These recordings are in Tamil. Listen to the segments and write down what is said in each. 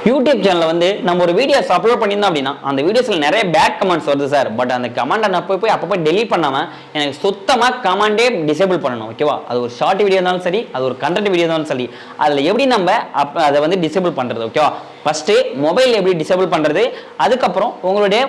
யூடியூப் சேனலில் வந்து நம்ம ஒரு வீடியோஸ் அப்லோட் பண்ணியிருந்தோம் அப்படின்னா அந்த வீடியோஸில் நிறைய பேட் கமெண்ட்ஸ் வருது சார் பட் அந்த கமெண்ட்டை நான் போய் போய் அப்போ போய் பண்ணாமல் எனக்கு சுத்தமாக கமெண்டே டிசேபிள் பண்ணணும் ஓகேவா அது ஒரு ஷார்ட் வீடியோ இருந்தாலும் சரி அது ஒரு கண்டென்ட் வீடியோ இருந்தாலும் சரி அதில் எப்படி நம்ம அப் அதை வந்து டிசேபிள் பண்ணுறது ஓகேவா ஃபஸ்ட்டு மொபைல் எப்படி டிசேபிள் பண்ணுறது அதுக்கப்புறம் உங்களுடைய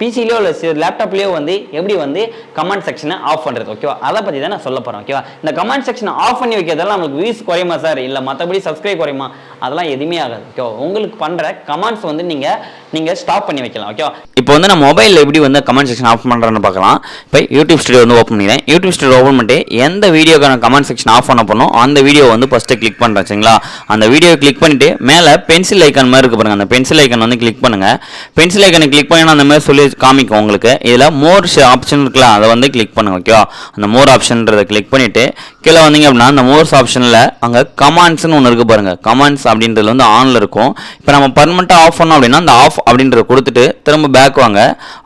பிசிலையோ இல்லை லேப்டாப்லேயோ வந்து எப்படி வந்து கமெண்ட் செக்ஷனை ஆஃப் பண்ணுறது ஓகேவா அதை பற்றி தான் நான் சொல்ல போகிறேன் ஓகேவா இந்த கமெண்ட் செக்ஷனை ஆஃப் பண்ணி வைக்கிறதெல்லாம் நமக்கு வியூஸ் குறையுமா சார் இல்லை மற்றபடி சப்ஸ்கிரைப் குறையுமா? அதெல்லாம் எதுவுமே ஆகாது ஓகேவா உங்களுக்கு பண்ணுற கமெண்ட்ஸ் வந்து நீங்கள் நீங்கள் ஸ்டாப் பண்ணி வைக்கலாம் ஓகேவா இப்போ வந்து நான் மொபைலில் எப்படி வந்து கமெண்ட் செக்ஷன் ஆஃப் பண்ணுறேன்னு பார்க்கலாம். இப்போ யூடியூப் ஸ்டுடியோ வந்து ஓப்பன் பண்ணிடுறேன் யூடியூப் ஸ்டுடியோ ஓப்பன் பண்ணிட்டு எந்த வீடியோக்கான கமெண்ட் செக்ஷன் ஆஃப் பண்ண போனோம் அந்த வீடியோ வந்து ஃபஸ்ட்டு கிளிக் பண்ணுறேன் சரிங்களா? அந்த வீடியோ கிளிக் பண்ணிட்டு மேலே பென்சில் ஐக்கான் மாதிரி இருக்கு பாருங்கள் அந்த பென்சில் ஐக்கான் வந்து கிளிக் பண்ணுங்கள் பென்சில் ஐக்கானை கிளிக் பண்ணி அந்த மாதிரி சொல்லி காமிக்கும் உங்களுக்கு. இதில் மோர் ஆப்ஷன் இருக்குல்ல அதை வந்து கிளிக் பண்ணுங்க ஓகேவா அந்த மோர் ஆப்ஷன்றதை கிளிக் பண்ணிவிட்டு கீழே வந்தீங்க அப்படின்னா அந்த மோர்ஸ் ஆப்ஷனில் அங்கே கமாண்ட்ஸ்னு ஒன்று இருக்குது பாருங்கள் கமாண்ட்ஸ் அப்படின்றது வந்து ஆனில் இருக்கும். இப்போ நம்ம பர்மனெண்ட்டாக ஆஃப் பண்ணோம் அப்படின்னா அந்த ஆஃப் அப்படின்றத கொடுத்துட்டு திரும்ப பேக் வாங்க.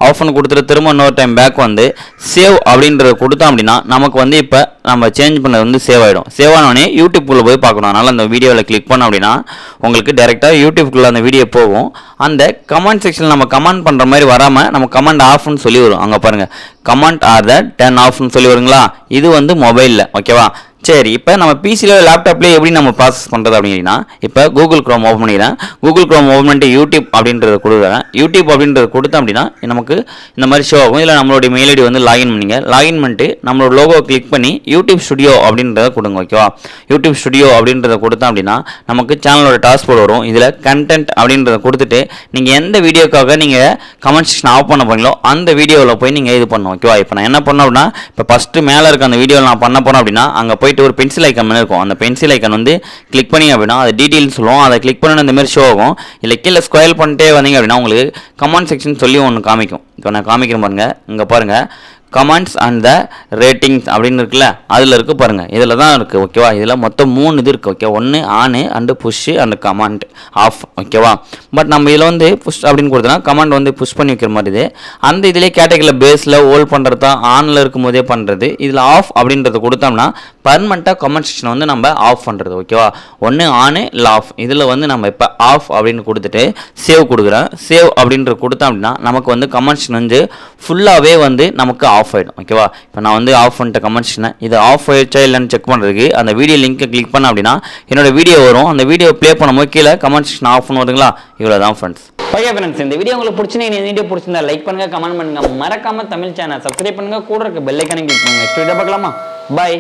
ஆஃப் பண்ணி கொடுத்துட்டு திரும்ப இன்னொரு டைம் பேக் வந்து சேவ் அப்படின்றத கொடுத்தோம் அப்படின்னா நமக்கு வந்து இப்போ நம்ம சேஞ்ச் பண்ணது வந்து சேவ் ஆகிடும் சேவ் ஆனோடனே யூடியூப்குள்ளே போய் பார்க்கணும். அதனால் அந்த வீடியோவில் கிளிக் பண்ணோம் அப்படின்னா உங்களுக்கு டேரெக்டாக யூடியூப்குள்ளே அந்த வீடியோ போகும். அந்த கமெண்ட் செக்ஷனில் நம்ம கமெண்ட் பண்ணுற மாதிரி வராமல் நம்ம கமெண்ட் ஆஃப்னு சொல்லி வரும். அங்கே பாருங்கள் கமெண்ட் ஆர் த டென் ஆஃப்னு சொல்லி வருங்களா? இது வந்து மொபைலில் ஓகேவா சரி இப்போ நம்ம பிசியில் லேப்டாப்லேயே எப்படி நம்ம ப்ராசஸ் பண்ணுறது அப்படின்னா இப்போ கூகுள் க்ரோம் ஓப்பன் பண்ணிக்கிறேன். கூகுள் க்ரோம் ஓப்பன் பண்ணிட்டு யூடியூப் அப்படின்றத கொடுக்குறேன். யூடியூப் அப்படின்றத கொடுத்தோம் அப்படின்னா நமக்கு இந்த மாதிரி ஷோ ஆகும். இல்லை நம்மளுடைய மெயில் ஐடி வந்து லாகின் பண்ணிங்க. லாகின் பண்ணிட்டு நம்மளோட லோகோ கிளிக் பண்ணி யூடியூப் ஸ்டுடியோ அப்படின்றத கொடுங்க ஓகேவா யூடியூப் ஸ்டுடியோ அப்படின்றத கொடுத்தோம் அப்படின்னா நமக்கு சேனலோட டாஸ்போர்ட் வரும். இதில் கண்டென்ட் அப்படின்றத கொடுத்துட்டு நீங்கள் எந்த வீடியோக்காக நீங்கள் கமெண்ட் செக்ஷன் ஆஃப் பண்ண போகிறீங்களோ அந்த வீடியோவில் போய் நீங்கள் இது பண்ணணும் ஓகேவா இப்போ நான் என்ன பண்ணோம் அப்படின்னா இப்போ ஃபஸ்ட்டு மேலே இருக்க அந்த வீடியோவில் நான் பண்ண போனேன் அப்படின்னா அங்கே போய் போயிட்டு ஒரு பென்சில் ஐக்கன் இருக்கும். அந்த பென்சில் ஐக்கன் வந்து கிளிக் பண்ணி அப்படின்னா அது டீட்டெயில்ஸ் சொல்லுவோம். அதை கிளிக் பண்ணி இந்த மாதிரி ஷோ ஆகும். இல்லை கீழே ஸ்கொயர் பண்ணிட்டே வந்தீங்க அப்படின்னா உங்களுக்கு கமெண்ட் செக்ஷன் சொல்லி ஒன்று காமிக்கும். இப்போ நான் காமிக்கிறேன் பாருங்கள் இங்கே பாருங்கள் கமெண்ட்ஸ் அண்ட் த ரேட்டிங்ஸ் அப்படின்னு இருக்குல்ல அதில் இருக்கு பாருங்கள் இதில் தான் இருக்குது ஓகேவா இதில் மொத்தம் மூணு இது இருக்குது ஓகே ஒன்று on and push and comment off ஓகேவா பட் நம்ம இதில் வந்து புஷ் அப்படின்னு கொடுத்தோம்னா கமெண்ட் வந்து புஷ் பண்ணி வைக்கிற மாதிரி இது. அந்த இதிலே கேட்டகரியில் பேஸில் ஹோல் பண்ணுறது தான் ஆனில் இருக்கும் போதே பண்ணுறது இதில் ஆஃப் அப்படின்றத கொடுத்தோம்னா பர்மனெண்ட்டாக கமெண்ட் செக்ஷனை வந்து நம்ம ஆஃப் பண்ணுறது ஓகேவா ஒன்று ஆனு இல்லை ஆஃப் இதில் வந்து நம்ம இப்போ ஆஃப் அப்படின்னு கொடுத்துட்டு சேவ் கொடுக்குறேன் சேவ் அப்படின்ற கொடுத்தோம் அப்படின்னா நமக்கு வந்து கமெண்ட் செக்ஷன் வந்து ஃபுல்லாகவே வந்து நமக்கு ஆஃப் ஆகிடும் ஓகேவா? இப்போ நான் வந்து ஆஃப் பண்ணிட்ட கமெண்ட் இது ஆஃப் ஆயிடுச்சா இல்லைன்னு செக் பண்ணுறதுக்கு அந்த வீடியோ லிங்க்கை கிளிக் பண்ண அப்படின்னா என்னோட வீடியோ வரும். அந்த வீடியோ ப்ளே பண்ணும்போது கீழே கமெண்ட் செக்ஷன் பண்ண வருதுங்களா இவ்வளோ தான் ஃப்ரெண்ட்ஸ் ஓகே ஃப்ரெண்ட்ஸ் இந்த வீடியோ உங்களுக்கு பிடிச்சினா இந்த வீடியோ பிடிச்சிருந்தா லைக் பண்ணுங்க கமெண்ட் பண்ணுங்க. மறக்காம தமிழ் சேனல் சப்ஸ்கிரைப் பண்ணுங்க. கூட இருக்க பெல்லைக்கான கிளிக் பண்ணுங்கள் நெக்ஸ்ட் வீடியோ பார்க்கலாமா? பை